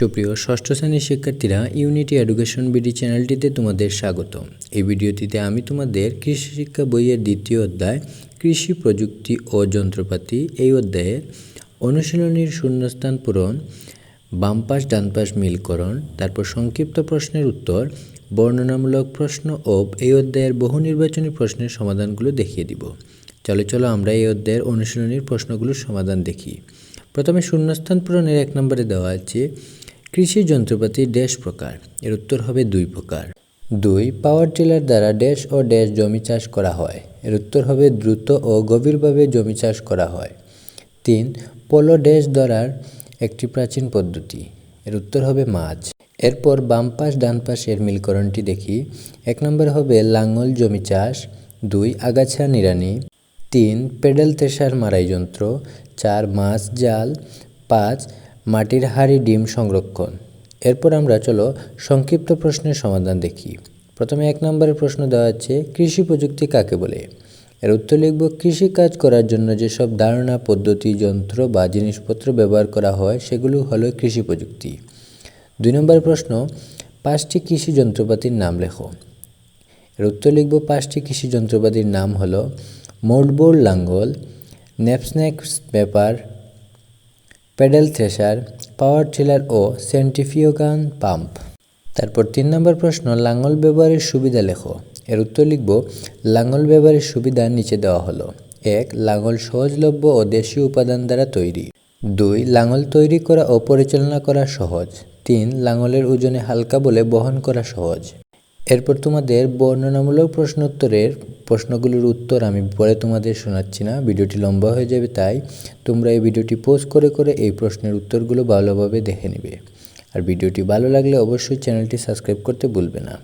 সুপ্রিয় ষষ্ঠ শ্রেণির শিক্ষার্থীরা ইউনিটি এডুকেশন বিডি চ্যানেলটিতে তোমাদের স্বাগত এই ভিডিওটিতে আমি তোমাদের কৃষি শিক্ষা বইয়ের দ্বিতীয় অধ্যায়, কৃষি প্রযুক্তি ও যন্ত্রপাতি এই অধ্যায়ের অনুশীলনীর শূন্যস্থান পূরণ, বাম পাশ, ডান মিলকরণ, তারপর সংক্ষিপ্ত প্রশ্নের উত্তর, বর্ণনামূলক প্রশ্ন ও এই অধ্যায়ের বহু নির্বাচনী প্রশ্নের সমাধানগুলো দেখিয়ে দিব। চলো চলো আমরা এই অধ্যায়ের অনুশীলনীর প্রশ্নগুলোর সমাধান দেখি। প্রথমে শূন্যস্থান পূরণের এক নম্বরে দেওয়া আছে কৃষি যন্ত্রপাতি ড্যাশ প্রকার। এর উত্তর হবে দুই প্রকার। দুই, পাওয়ার টিলার দ্বারা ড্যাশ ও ড্যাশ জমি চাষ করা হয়। এর উত্তর হবে দ্রুত ও গভীরভাবে জমি চাষ করা হয়। তিন, পোলো ড্যাশ ধরার একটি প্রাচীন পদ্ধতি। এর উত্তর হবে মাছ। এরপর বাম পাশ, ডান পাশের মিলকরণটি দেখি। এক নম্বর হবে লাঙ্গল জমি চাষ। দুই, আগাছা নিড়ানি। তিন, পেডেল তেসার মারাই যন্ত্র। চার, মাছ, জাল। পাঁচ মাটির হাড়ি ডিম সংরক্ষণ। এরপর আমরা চলো সংক্ষিপ্ত প্রশ্নের সমাধান দেখি। প্রথমে এক নম্বরের প্রশ্ন দেওয়া আছে, কৃষি প্রযুক্তি কাকে বলে? এর উত্তর লিখব কৃষি কাজ করার জন্য যেসব ধারণা, পদ্ধতি, যন্ত্র বা জিনিসপত্র ব্যবহার করা হয়, সেগুলো হলো কৃষি প্রযুক্তি। দুই নম্বর প্রশ্ন, পাঁচটি কৃষি যন্ত্রপাতির নাম লেখো। এর উত্তর লিখব, পাঁচটি কৃষি যন্ত্রপাতির নাম হলো মোল্ডবোর লাঙ্গল নেপস্নেক্স paper paddle thresher, power tiller ও সেন্টিফিওগান পাম্প। তারপর তিন নম্বর প্রশ্ন, লাঙ্গল ব্যবহারের সুবিধা লেখো। এর উত্তর লিখব, লাঙ্গল ব্যবহারের সুবিধা নিচে দেওয়া হলো। এক, লাঙ্গল সহজলভ্য ও দেশীয় উপাদান দ্বারা তৈরি। দুই, লাঙ্গল তৈরি করা ও পরিচালনা করা সহজ। তিন, লাঙ্গলের ওজনে হালকা বলে বহন করা সহজ। এরপর তোমাদের বর্ণনামূলক প্রশ্ন উত্তরের প্রশ্নগুলোর উত্তর আমি পরে তোমাদের শোনাচ্ছি না। ভিডিওটি লম্বা হয়ে যাবে, তাই তোমরা এই ভিডিওটি পোস্ট করে করে এই প্রশ্নের উত্তরগুলো ভালোভাবে দেখে নেবে। আর ভিডিওটি ভালো লাগলে অবশ্যই চ্যানেলটি সাবস্ক্রাইব করতে ভুলবে না।